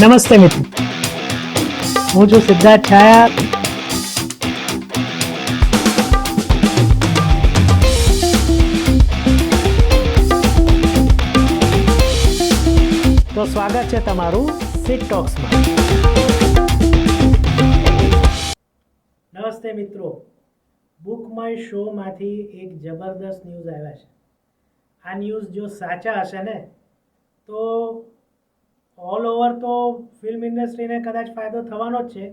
નમસ્તે મિત્રો. હું છું સિદ્ધાર્થ છાયા. તો સ્વાગત છે તમારું સિટ ટોક્સમાં નમસ્તે મિત્રો. બુક માય શોમાંથી એક જબરદસ્ત ન્યૂઝ આવ્યા છે. આ ન્યૂઝ જો સાચા હશે ને, તો ઓલ ઓવર તો ફિલ્મ ઇન્ડસ્ટ્રીને કદાચ ફાયદો થવાનો જ છે,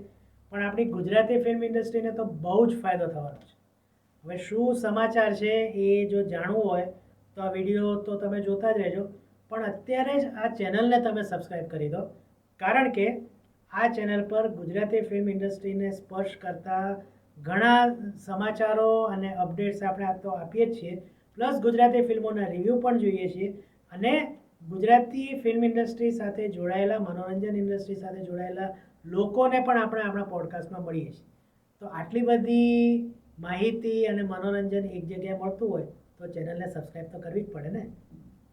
પણ આપણી ગુજરાતી ફિલ્મ ઇન્ડસ્ટ્રીને તો બહુ જ ફાયદો થવાનો છે. હવે શું સમાચાર છે એ જો જાણવું હોય, તો આ વીડિયો તો તમે જોતા જ રહેજો, પણ અત્યારે જ આ ચેનલને તમે સબસ્ક્રાઈબ કરી દો, કારણ કે આ ચેનલ પર ગુજરાતી ફિલ્મ ઇન્ડસ્ટ્રીને સ્પર્શ કરતા ઘણા સમાચારો અને અપડેટ્સ આપણે આ તો આપીએ જ છીએ પ્લસ ગુજરાતી ફિલ્મોના રિવ્યૂ પણ જોઈએ છીએ, અને ગુજરાતી ફિલ્મ ઇન્ડસ્ટ્રી સાથે જોડાયેલા, મનોરંજન ઇન્ડસ્ટ્રી સાથે જોડાયેલા લોકોને પણ આપણે આપણા પોડકાસ્ટમાં મળીએ છીએ. તો આટલી બધી માહિતી અને મનોરંજન એક જગ્યાએ મળતું હોય, તો ચેનલને સબસ્ક્રાઈબ તો કરવી જ પડે ને?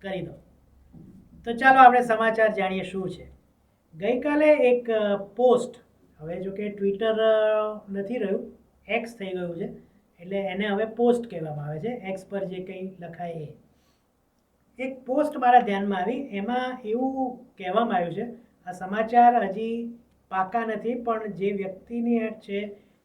કરી દો. તો ચાલો આપણે સમાચાર જાણીએ શું છે. ગઈકાલે એક પોસ્ટ હવે જો કે ટ્વિટર નથી રહ્યું એક્સ થઈ ગયું છે, એટલે એને હવે પોસ્ટ કહેવામાં આવે છે. એક્સ પર જે કંઈ લખાય એ. એક પોસ્ટ મારા ધ્યાનમાં આવી. એમાં એવું કહેવામાં આવ્યું છે, આ સમાચાર હજી પાકા નથી, પણ જે વ્યક્તિની એડ છે,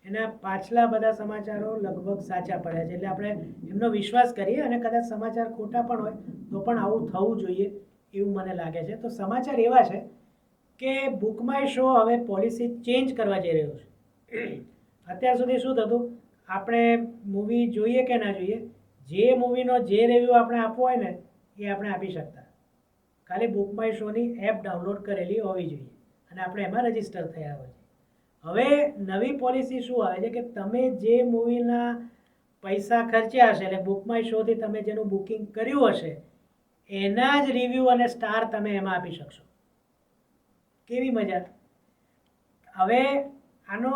એના પાછલા બધા સમાચારો લગભગ સાચા પડ્યા છે. એટલે આપણે એમનો વિશ્વાસ કરીએ અને કદાચ સમાચાર ખોટા પણ હોય, તો પણ આવું થવું જોઈએ એવું મને લાગે છે. તો સમાચાર એવા છે કે બુક માય શો હવે પોલિસી ચેન્જ કરવા જઈ રહ્યો છે. અત્યાર સુધી શું થતું? આપણે મૂવી જોઈએ કે ના જોઈએ? જે મૂવીનો જે રિવ્યૂ આપણે આપવો હોય ને એ આપણે આપી શકતા. ખાલી બુક માય શોની એપ ડાઉનલોડ કરેલી હોવી જોઈએ અને આપણે એમાં રજિસ્ટર થયા હોય હવે નવી પોલિસી શું આવે છે કે તમે જે મૂવીના પૈસા ખર્ચ્યા હશે એટલે બુક માય શોથી તમે જેનું બુકિંગ કર્યું હશે, એના જ રિવ્યૂ અને સ્ટાર તમે એમાં આપી શકશો. કેવી મજા? હવે આનો,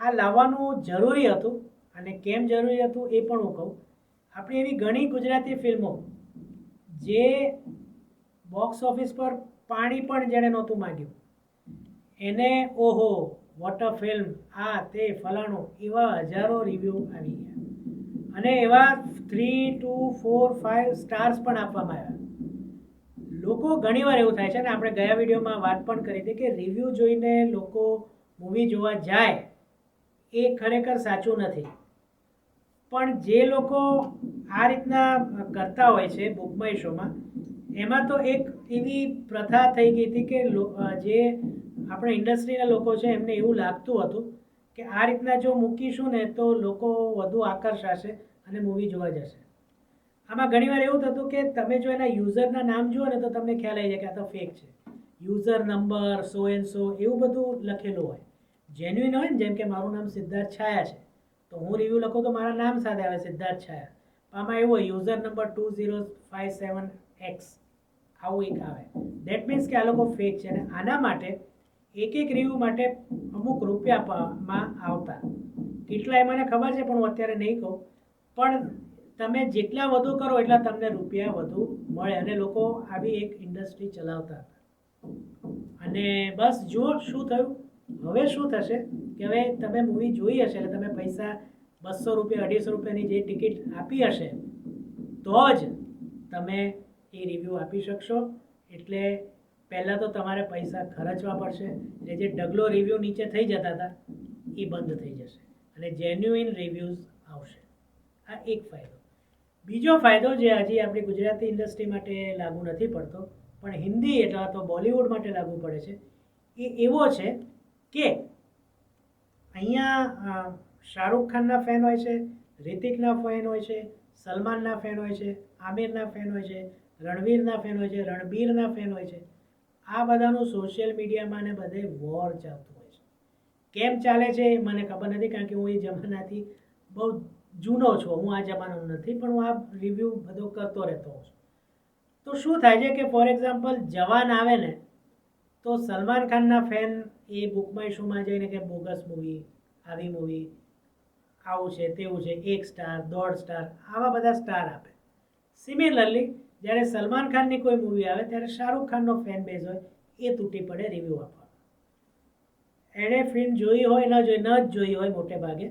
આ લાવવાનું જરૂરી હતું અને કેમ જરૂરી હતું એ પણ હું કહું. આપણી એવી ઘણી ગુજરાતી ફિલ્મો જે બોક્સ ઓફિસ પર પાણી પણ જેણે નહોતું માંગ્યું. એને, ઓહો વોટ અ ફિલ્મ આ તે ફલાણું, એવા હજારો રિવ્યૂ આવી ગયા. અને એવા three two four five stars પણ આપવામાં આવ્યા. લોકો ઘણીવાર એવું થાય છે ને આપણે ગયા વિડીયોમાં વાત પણ કરી હતી કે રિવ્યૂ જોઈને લોકો મૂવી જોવા જાય, એ ખરેખર સાચું નથી. પણ જે લોકો આ રીતના કરતા હોય છે બુકમાય શોમાં એમાં તો એક એવી પ્રથા થઈ ગઈ હતી કે જે આપણે ઇન્ડસ્ટ્રીના લોકો છે એમને એવું લાગતું હતું કે આ રીતના જો મૂકીશું ને તો લોકો વધુ આકર્ષાશે અને મૂવી જોવા જશે. આમાં ઘણીવાર એવું થતું કે તમે જો એના યુઝરના નામ જુઓ ને તો તમને ખ્યાલ આવી જાય કે આ તો ફેક છે. User number so and so એવું બધું લખેલું હોય. જેન્યુઇન હોય ને, જેમ કે મારું નામ સિદ્ધાર્થ છાયા છે. તો હું રિવ્યૂ લખું તો મારા નામ સાથે આવે, સિદ્ધાર્થ છાયા. આમાં એવું હોય user number two zero five seven X આવું એક આવે. દેટ મીન્સ કે આ લોકો ફેક છે અને આના માટે એક એક રિવ્યૂ માટે અમુક રૂપિયા આપવામાં આવતા. કેટલા એ મને ખબર છે, પણ હું અત્યારે નહીં કહું. પણ તમે જેટલા વધુ કરો એટલા તમને રૂપિયા વધુ મળે અને લોકો આવી એક ઇન્ડસ્ટ્રી ચલાવતા હતા. અને બસ જુઓ શું થયું. હવે શું થશે કે હવે તમે મૂવી જોઈ હશે એટલે તમે પૈસા બસો રૂપિયા, અઢીસો રૂપિયાની જે ટિકિટ આપી હશે, તો જ તમે એ રિવ્યૂ આપી શકશો. એટલે પહેલાં તો તમારે પૈસા ખર્ચવા પડશે. એટલે જે ડગલો રિવ્યૂ નીચે થઈ જતા હતા, એ બંધ થઈ જશે. અને જેન્યુઇન રિવ્યૂઝ આવશે. આ એક ફાયદો. બીજો ફાયદો જે હજી આપણી ગુજરાતી ઇન્ડસ્ટ્રી માટે લાગુ નથી પડતો, પણ હિન્દી એટલા તો બોલિવૂડ માટે લાગુ પડે છે, એ એવો છે કે અહીંયા શાહરૂખ ખાનના ફેન હોય છે, રિતિકના ફેન હોય છે, સલમાનના ફેન હોય છે, આમિરના ફેન હોય છે, રણવીરના ફેન હોય છે, રણબીરના ફેન હોય છે. આ બધાનું સોશિયલ મીડિયામાં ને બધે વોર ચાલતું હોય છે. કેમ ચાલે છે એ મને ખબર નથી કારણ કે હું એ જમાનાથી બહુ જૂનો છું. હું આ જમાનાનો નથી, પણ હું આ રિવ્યૂ બધો કરતો રહેતો હોઉં છું. તો શું થાય છે કે ફોર એક્ઝામ્પલ જવાન આવે ને, તો સલમાન ખાનના ફેન એ બુકમાય શોમાં જઈને કે બોગસ મૂવી આવી મૂવી આવું છે, તેવું છે, એક સ્ટાર દોઢ સ્ટાર આવા બધા સ્ટાર આપે. સિમિલરલી જ્યારે સલમાન ખાનની કોઈ મૂવી આવે, ત્યારે શાહરૂખ ખાનનો ફેન બેઝ હોય, એ તૂટી પડે રિવ્યૂ આપવા એણે ફિલ્મ જોઈ હોય, ન જોઈ, ન જ જોઈ હોય મોટે ભાગે,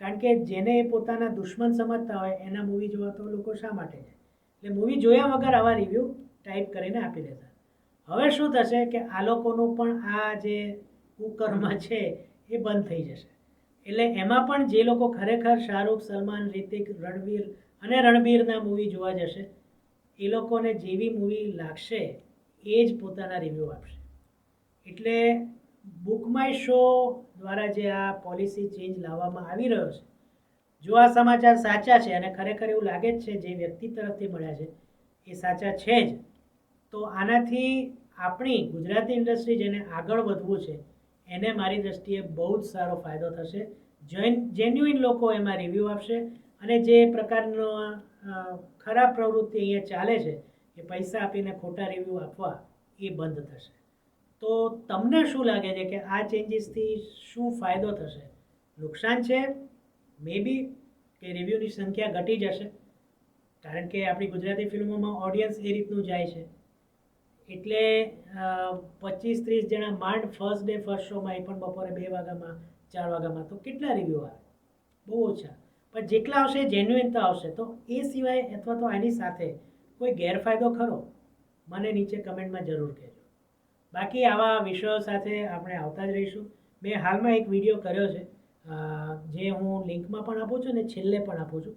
કારણ કે જેને એ પોતાના દુશ્મન સમજતા હોય, એના મૂવી જોવા તો લોકો શા માટે જાય? એટલે મૂવી જોયા વગર આવા રિવ્યૂ ટાઈપ કરીને આપી દેતા. હવે શું થશે કે આ લોકોનું પણ આ જે કુકર્મ છે, એ બંધ થઈ જશે. એટલે એમાં પણ જે લોકો ખરેખર શાહરૂખ, સલમાન, રિતિક, રણવીર અને રણબીરના મૂવી જોવા જશે, એ લોકોને જેવી મૂવી લાગશે એ જ પોતાના રિવ્યૂ આપશે. એટલે બુક માય શો દ્વારા જે આ પોલિસી ચેન્જ લાવવામાં આવી રહ્યો છે, જો આ સમાચાર સાચા છે અને ખરેખર એવું લાગે જ છે જે વ્યક્તિ તરફથી મળ્યા છે, એ સાચા છે જ. તો આનાથી આપણી ગુજરાતી ઇન્ડસ્ટ્રી જેને આગળ વધવું છે એને મારી દ્રષ્ટિએ બહુ જ સારો ફાયદો થશે. જેન્યુઇન લોકો એમાં રિવ્યૂ આપશે અને જે પ્રકારનો ખરાબ પ્રવૃત્તિ અહીંયા ચાલે છે કે પૈસા આપીને ખોટા રિવ્યૂ આપવા, એ બંધ થશે. તો તમને શું લાગે છે કે આ ચેન્જીસથી શું ફાયદો થશે? નુકસાન છે? મે બી કે રિવ્યૂની સંખ્યા ઘટી જશે? કારણ કે આપણી ગુજરાતી ફિલ્મોમાં ઓડિયન્સ એ રીતનું જાય છે. એટલે પચીસ ત્રીસ જણા માંડ ફર્સ્ટ ડે ફર્સ્ટ શોમાં એ પણ બપોરે બે વાગ્યામાં, ચાર વાગ્યામાં. તો કેટલા રિવ્યૂ આવે? બહુ ઓછા. પણ જેટલા આવશે જેન્યુઇન તો આવશે. તો એ સિવાય અથવા તો આની સાથે કોઈ ગેરફાયદો ખરો? મને નીચે કમેન્ટમાં જરૂર કહેજો. બાકી આવા વિષયો સાથે આપણે આવતા જ રહીશું. મેં હાલમાં એક વીડિયો કર્યો છે જે હું લિંકમાં પણ આપું છું ને છેલ્લે પણ આપું છું,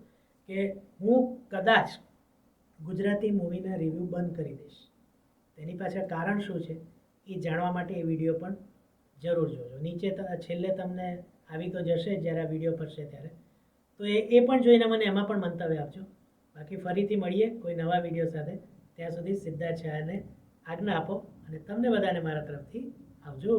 કે હું કદાચ ગુજરાતી મૂવીના રિવ્યૂ બંધ કરી દઈશ. તેની પાછળ કારણ શું છે, એ જાણવા માટે એ વીડિયો પણ જરૂર જોજો. નીચે છેલ્લે તમને આવી તો જશે જ્યારે આ વીડિયો પડશે ત્યારે. તો એ એ પણ જોઈને મને એમાં પણ મંતવ્ય આપજો. બાકી ફરીથી મળીએ કોઈ નવા વીડિયો સાથે. ત્યાં સુધી સિદ્ધાર્થ શાહને આજ્ઞા આપો અને તમને બધાને મારા તરફથી આવજો.